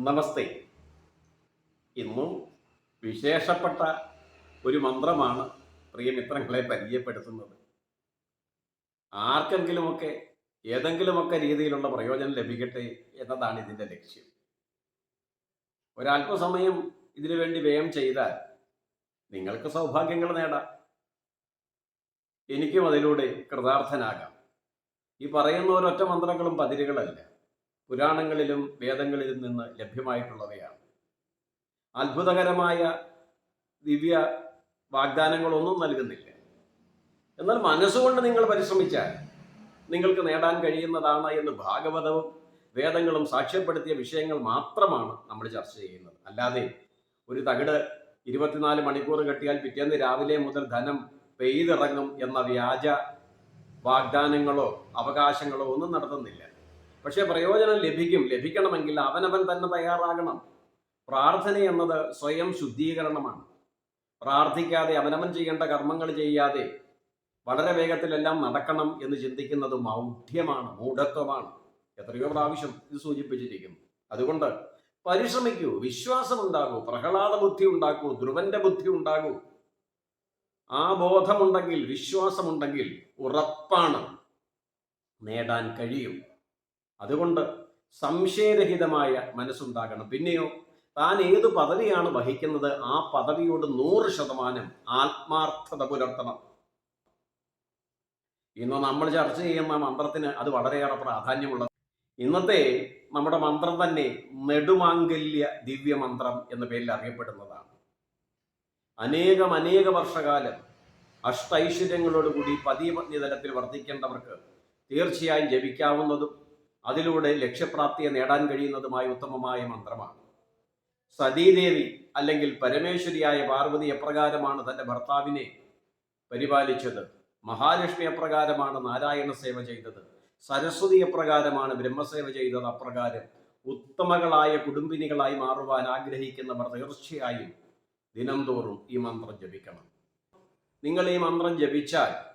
നമസ്തേ. ഇന്നും വിശേഷപ്പെട്ട ഒരു മന്ത്രമാണ് പ്രിയ പ്രിയമിത്രങ്ങളെ പരിചയപ്പെടുത്തുന്നത്. ആർക്കെങ്കിലുമൊക്കെ ഏതെങ്കിലുമൊക്കെ രീതിയിലുള്ള പ്രയോജനം ലഭിക്കട്ടെ എന്നതാണ് ഇതിന്റെ ലക്ഷ്യം. ഒരല്പസമയം ഇതിനു വേണ്ടി വ്യയം ചെയ്താൽ നിങ്ങൾക്ക് സൗഭാഗ്യങ്ങൾ നേടാം. എനിക്കും അതിലൂടെ കൃതാർത്ഥനാകാം. ഈ പറയുന്ന ഒരൊറ്റ മന്ത്രങ്ങളും പതിരുകളല്ല. പുരാണങ്ങളിലും വേദങ്ങളിലും നിന്ന് ലഭ്യമായിട്ടുള്ളവയാണ്. അത്ഭുതകരമായ ദിവ്യ വാഗ്ദാനങ്ങളൊന്നും നൽകുന്നില്ല. എന്നാൽ മനസ്സുകൊണ്ട് നിങ്ങൾ പരിശ്രമിച്ചാൽ നിങ്ങൾക്ക് നേടാൻ കഴിയുന്നതാണ് എന്ന് ഭാഗവതവും വേദങ്ങളും സാക്ഷ്യപ്പെടുത്തിയ വിഷയങ്ങൾ മാത്രമാണ് നമ്മൾ ചർച്ച ചെയ്യുന്നത്. അല്ലാതെ ഒരു തകിട് ഇരുപത്തിനാല് മണിക്കൂർ കെട്ടിയാൽ പിറ്റേന്ന് രാവിലെ മുതൽ ധനം പെയ്തിറങ്ങും എന്ന വ്യാജ വാഗ്ദാനങ്ങളോ അവകാശങ്ങളോ ഒന്നും നടത്തുന്നില്ല. പക്ഷേ പ്രയോജനം ലഭിക്കും. ലഭിക്കണമെങ്കിൽ അവനവൻ തന്നെ തയ്യാറാകണം. പ്രാർത്ഥന എന്നത് സ്വയം ശുദ്ധീകരണമാണ്. പ്രാർത്ഥിക്കാതെ അവനവൻ ചെയ്യേണ്ട കർമ്മങ്ങൾ ചെയ്യാതെ വളരെ വേഗത്തിലെല്ലാം നടക്കണം എന്ന് ചിന്തിക്കുന്നത് മൗഢ്യമാണ് മൂഢത്വമാണ്. എത്രയോ പ്രാവശ്യം ഇത് സൂചിപ്പിച്ചിരിക്കുന്നു അതുകൊണ്ട് പരിശ്രമിക്കൂ വിശ്വാസം ഉണ്ടാകൂ പ്രഹ്ലാദ ബുദ്ധി ഉണ്ടാക്കൂ ധ്രുവന്റെ ബുദ്ധി ഉണ്ടാകൂ. ആ ബോധമുണ്ടെങ്കിൽ വിശ്വാസമുണ്ടെങ്കിൽ ഉറപ്പാണ് നേടാൻ കഴിയും. അതുകൊണ്ട് സംശയരഹിതമായ മനസ്സുണ്ടാകണം. പിന്നെയോ താൻ ഏത് പദവിയാണ് വഹിക്കുന്നത് ആ പദവിയോട് നൂറ് ശതമാനം ആത്മാർത്ഥത പുലർത്തണം. ഇന്ന് നമ്മൾ ചർച്ച ചെയ്യുന്ന മന്ത്രത്തിന് അത് വളരെയേറെ പ്രാധാന്യമുള്ളത്. ഇന്നത്തെ നമ്മുടെ മന്ത്രം തന്നെ നെടുമാംഗല്യ ദിവ്യമന്ത്രം എന്ന പേരിൽ അറിയപ്പെടുന്നതാണ്. അനേകം അനേക വർഷകാലം അഷ്ടൈശ്വര്യങ്ങളോടുകൂടി പതിപത്നി തലത്തിൽ വർദ്ധിക്കേണ്ടവർക്ക് തീർച്ചയായും ജപിക്കാവുന്നതും അതിലൂടെ ലക്ഷ്യപ്രാപ്തിയെ നേടാൻ കഴിയുന്നതുമായ ഉത്തമമായ മന്ത്രമാണ്. സതീദേവി അല്ലെങ്കിൽ പരമേശ്വരിയായ പാർവതി എപ്രകാരമാണ് തന്റെ ഭർത്താവിനെ പരിപാലിച്ചത്? മഹാലക്ഷ്മി എപ്രകാരമാണ് നാരായണ സേവ ചെയ്തത്? സരസ്വതി എപ്രകാരമാണ് ബ്രഹ്മസേവ ചെയ്തത്? അപ്രകാരം ഉത്തമകളായ കുടുംബിനികളായി മാറുവാൻ ആഗ്രഹിക്കുന്നവർ തീർച്ചയായും ദിനംതോറും ഈ മന്ത്രം ജപിക്കണം. നിങ്ങൾ ഈ മന്ത്രം ജപിച്ചാൽ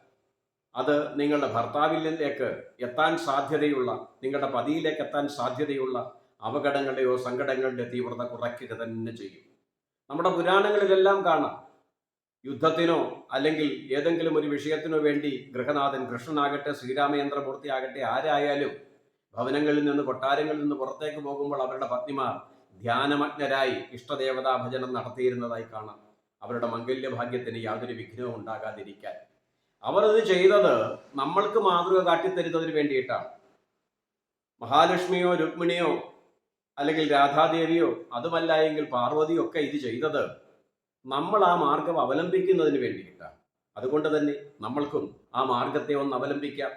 അത് നിങ്ങളുടെ ഭർത്താവിലേക്ക് എത്താൻ സാധ്യതയുള്ള നിങ്ങളുടെ പതിയിലേക്ക് എത്താൻ സാധ്യതയുള്ള അപകടങ്ങളുടെയോ സങ്കടങ്ങളുടെ തീവ്രത കുറയ്ക്കുക തന്നെ ചെയ്യും. നമ്മുടെ പുരാണങ്ങളിലെല്ലാം കാണാം. യുദ്ധത്തിനോ അല്ലെങ്കിൽ ഏതെങ്കിലും ഒരു വിഷയത്തിനോ വേണ്ടി ഗൃഹനാഥൻ കൃഷ്ണനാകട്ടെ ശ്രീരാമചന്ദ്രമൂർത്തി ആകട്ടെ ആരായാലും ഭവനങ്ങളിൽ നിന്ന് കൊട്ടാരങ്ങളിൽ നിന്ന് പുറത്തേക്ക് പോകുമ്പോൾ അവരുടെ പത്നിമാർ ധ്യാനമഗ്നരായി ഇഷ്ടദേവതാ ഭജനം നടത്തിയിരുന്നതായി കാണാം. അവരുടെ മംഗല്യഭാഗ്യത്തിന് യാതൊരു വിഘ്നവും ഉണ്ടാകാതിരിക്കാൻ. അവർ ഇത് ചെയ്തത് നമ്മൾക്ക് മാതൃക കാട്ടിത്തരുന്നതിന് വേണ്ടിയിട്ടാണ്. മഹാലക്ഷ്മിയോ രുക്മിണിയോ അല്ലെങ്കിൽ രാധാദേവിയോ അതുമല്ല എങ്കിൽ പാർവതിയോ ഒക്കെ ഇത് ചെയ്തത് നമ്മൾ ആ മാർഗം അവലംബിക്കുന്നതിന് വേണ്ടിയിട്ടാണ്. അതുകൊണ്ട് തന്നെ നമ്മൾക്കും ആ മാർഗത്തെ ഒന്ന് അവലംബിക്കാം.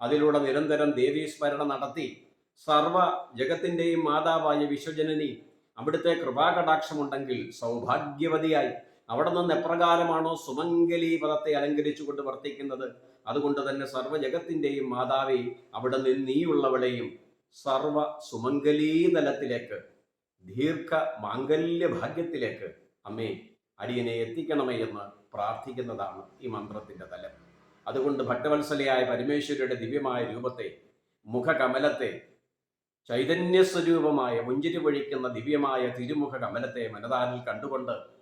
അതിലൂടെ നിരന്തരം ദേവീസ്മരണ നടത്തി സർവ ജഗത്തിന്റെയും മാതാവായ വിശ്വജനനി അവിടുത്തെ കൃപാകടാക്ഷമുണ്ടെങ്കിൽ സൗഭാഗ്യവതിയായി. അവിടെ നിന്ന് എപ്രകാരമാണോ സുമംഗലി പദത്തെ അലങ്കരിച്ചുകൊണ്ട് വർത്തിക്കുന്നത്? അതുകൊണ്ട് തന്നെ സർവജഗത്തിന്റെയും മാതാവി അവിടെ നിന്ന് നീയുള്ളവളെയും സർവ സുമംഗലീതലത്തിലേക്ക് ദീർഘ മാംഗല്യ ഭാഗ്യത്തിലേക്ക് അമ്മേ അടിയനെ എത്തിക്കണമേ എന്ന് പ്രാർത്ഥിക്കുന്നതാണ് ഈ മന്ത്രത്തിന്റെ തലം. അതുകൊണ്ട് ഭക്തവത്സലയായ പരമേശ്വരിയുടെ ദിവ്യമായ രൂപത്തെ മുഖകമലത്തെ ചൈതന്യസ്വരൂപമായ മുഞ്ചിരി പൊഴിക്കുന്ന ദിവ്യമായ തിരുമുഖ കമലത്തെ മനതാരിൽ കണ്ടുകൊണ്ട്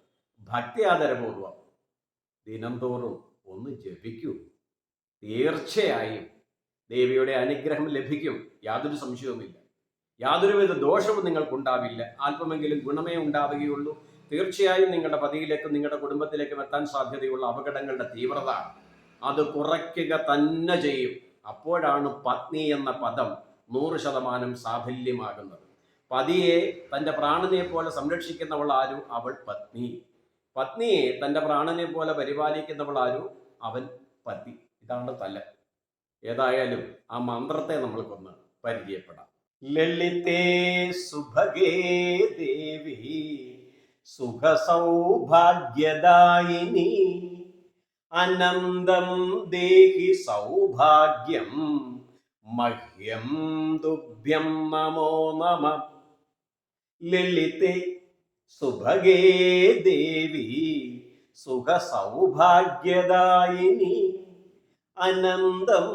ഭക്തിയാദരപൂർവം ദിനം തോറും ഒന്ന് ജപിക്കൂ. തീർച്ചയായും ദേവിയുടെ അനുഗ്രഹം ലഭിക്കും. യാതൊരു സംശയവുമില്ല. യാതൊരുവിധ ദോഷവും നിങ്ങൾക്കുണ്ടാവില്ല. അല്പമെങ്കിലും ഗുണമേ ഉണ്ടാവുകയുള്ളൂ. തീർച്ചയായും നിങ്ങളുടെ പതിയിലേക്കും നിങ്ങളുടെ കുടുംബത്തിലേക്കും എത്താൻ സാധ്യതയുള്ള അപകടങ്ങളുടെ തീവ്രത അത് കുറയ്ക്കുക തന്നെ ചെയ്യും. അപ്പോഴാണ് പത്നി എന്ന പദം നൂറ് ശതമാനം സാഫല്യമാകുന്നത്. പതിയെ തന്റെ പ്രാണനെ പോലെ സംരക്ഷിക്കുന്നവൾ ആരു അവൾ പത്നി. പത്നിയെ തന്റെ പ്രാണനെ പോലെ പരിപാലിക്കുന്നവളാരും അവൻ പതി. ഇതാണ് തല. ഏതായാലും ആ മന്ത്രത്തെ നമ്മൾക്കൊന്ന് പരിചയപ്പെടാം. ലളിതേ സുഭഗേ ദേവി സുഖസൗഭാഗ്യദായിനി അനന്തം ദേഹി സൗഭാഗ്യം മഹ്യം ദുഭ്യം നമോ നമ. ലളിതേ സുഭഗേ ദേവി സുഖ സൗഭാഗ്യദായിനി അനന്തം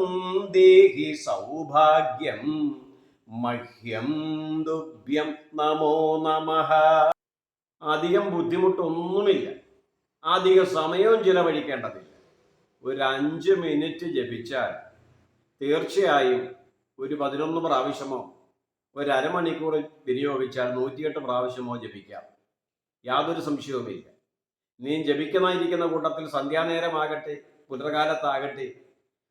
ദേഹി സൗഭാഗ്യം മഹ്യം ദുഭ്യം നമോ നമ. അധികം ബുദ്ധിമുട്ടൊന്നുമില്ല. അധിക സമയവും ചിലവഴിക്കേണ്ടതില്ല. ഒരു അഞ്ച് മിനിറ്റ് ജപിച്ചാൽ തീർച്ചയായും ഒരു പതിനൊന്ന് പ്രാവശ്യമോ ഒരു അരമണിക്കൂർ വിനിയോഗിച്ചാൽ നൂറ്റിയെട്ട് പ്രാവശ്യമോ ജപിക്കാം. യാതൊരു സംശയവുമില്ല. നീ ജപിക്കുന്നതായിരിക്കുന്ന കൂട്ടത്തിൽ സന്ധ്യാനേരമാകട്ടെ പുലർകാലത്താകട്ടെ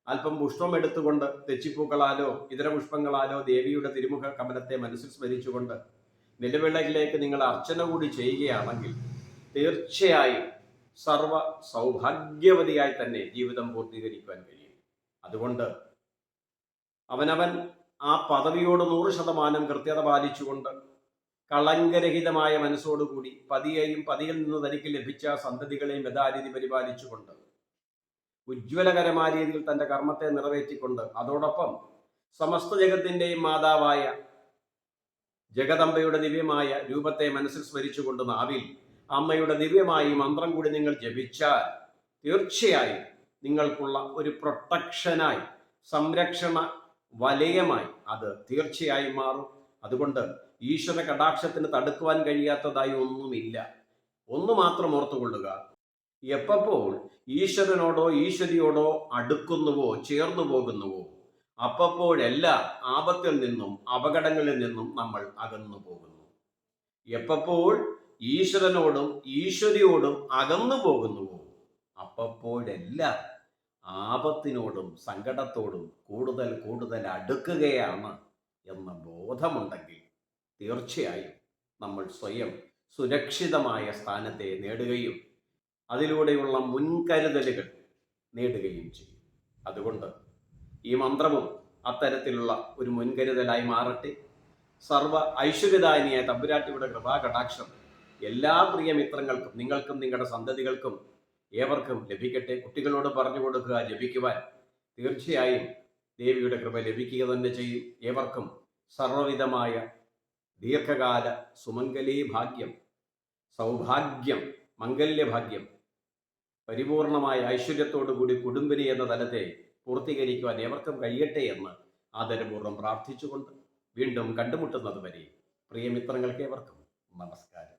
അല്പം പുഷ്പം എടുത്തുകൊണ്ട് തെച്ചിപ്പൂക്കളാലോ ഇതര പുഷ്പങ്ങളാലോ ദേവിയുടെ തിരുമുഖ കമലത്തെ മനസ്സിൽ സ്മരിച്ചുകൊണ്ട് നിലവിളയിലേക്ക് നിങ്ങൾ അർച്ചന കൂടി ചെയ്യുകയാണെങ്കിൽ തീർച്ചയായും സർവ സൗഭാഗ്യവതിയായി തന്നെ ജീവിതം പൂർത്തീകരിക്കുവാൻ കഴിയും. അതുകൊണ്ട് അവനവൻ ആ പദവിയോട് നൂറ് ശതമാനം കൃത്യത പാലിച്ചുകൊണ്ട് കളങ്കരഹിതമായ മനസ്സോടുകൂടി പതിയെയും പതിയിൽ നിന്ന് തനിക്ക് ലഭിച്ച സന്തതികളെയും യഥാരീതി പരിപാലിച്ചുകൊണ്ട് ഉജ്ജ്വലകരമായ രീതിയിൽ തന്റെ കർമ്മത്തെ നിറവേറ്റിക്കൊണ്ട് അതോടൊപ്പം സമസ്ത ജഗത്തിന്റെയും മാതാവായ ജഗദംബയുടെ ദിവ്യമായ രൂപത്തെ മനസ്സിൽ സ്മരിച്ചുകൊണ്ട് നാവിൽ അമ്മയുടെ ദിവ്യമായി മന്ത്രം കൂടി നിങ്ങൾ ജപിച്ചാൽ തീർച്ചയായും നിങ്ങൾക്കുള്ള ഒരു പ്രൊട്ടക്ഷനായി സംരക്ഷണ വലയമായി അത് തീർച്ചയായും മാറും. അതുകൊണ്ട് ഈശ്വര കടാക്ഷത്തിന് തടുക്കുവാൻ കഴിയാത്തതായി ഒന്നുമില്ല. ഒന്ന് മാത്രം ഓർത്തുകൊള്ളുക. എപ്പോൾ ഈശ്വരനോടോ ഈശ്വരിയോടോ അടുക്കുന്നുവോ ചേർന്നു പോകുന്നുവോ അപ്പപ്പോഴെല്ലാം ആപത്തിൽ നിന്നും അപകടങ്ങളിൽ നിന്നും നമ്മൾ അകന്നു പോകുന്നു. എപ്പോൾ ഈശ്വരനോടും ഈശ്വരിയോടും അകന്നു പോകുന്നുവോ അപ്പപ്പോഴെല്ലാം ആപത്തിനോടും സങ്കടത്തോടും കൂടുതൽ കൂടുതൽ അടുക്കുകയാണ് എന്ന ബോധമുണ്ടെങ്കിൽ തീർച്ചയായും നമ്മൾ സ്വയം സുരക്ഷിതമായ സ്ഥാനത്തെ നേടുകയും അതിലൂടെയുള്ള മുൻകരുതലുകൾ നേടുകയും ചെയ്യും. അതുകൊണ്ട് ഈ മന്ത്രവും അത്തരത്തിലുള്ള ഒരു മുൻകരുതലായി മാറട്ടെ. സർവ ഐശ്വര്യദായനിയായ തമ്പുരാട്ടിയുടെ കൃപാകടാക്ഷം എല്ലാ പ്രിയ മിത്രങ്ങൾക്കും നിങ്ങൾക്കും നിങ്ങളുടെ സന്തതികൾക്കും ഏവർക്കും ലഭിക്കട്ടെ. കുട്ടികളോട് പറഞ്ഞു കൊടുക്കുക ലഭിക്കുവാൻ തീർച്ചയായും ദേവിയുടെ കൃപ ലഭിക്കുക തന്നെ ചെയ്യും. ഏവർക്കും സർവവിധമായ ദീർഘകാല സുമംഗലീ ഭാഗ്യം സൗഭാഗ്യം മംഗല്യഭാഗ്യം പരിപൂർണമായ ഐശ്വര്യത്തോടു കൂടി കുടുംബിനി എന്ന തലത്തെ പൂർത്തീകരിക്കുവാൻ ഏവർക്കും കഴിയട്ടെ എന്ന് ആദരപൂർവം പ്രാർത്ഥിച്ചുകൊണ്ട് വീണ്ടും കണ്ടുമുട്ടുന്നത് വരെ പ്രിയമിത്രങ്ങൾക്ക് ഏവർക്കും നമസ്കാരം.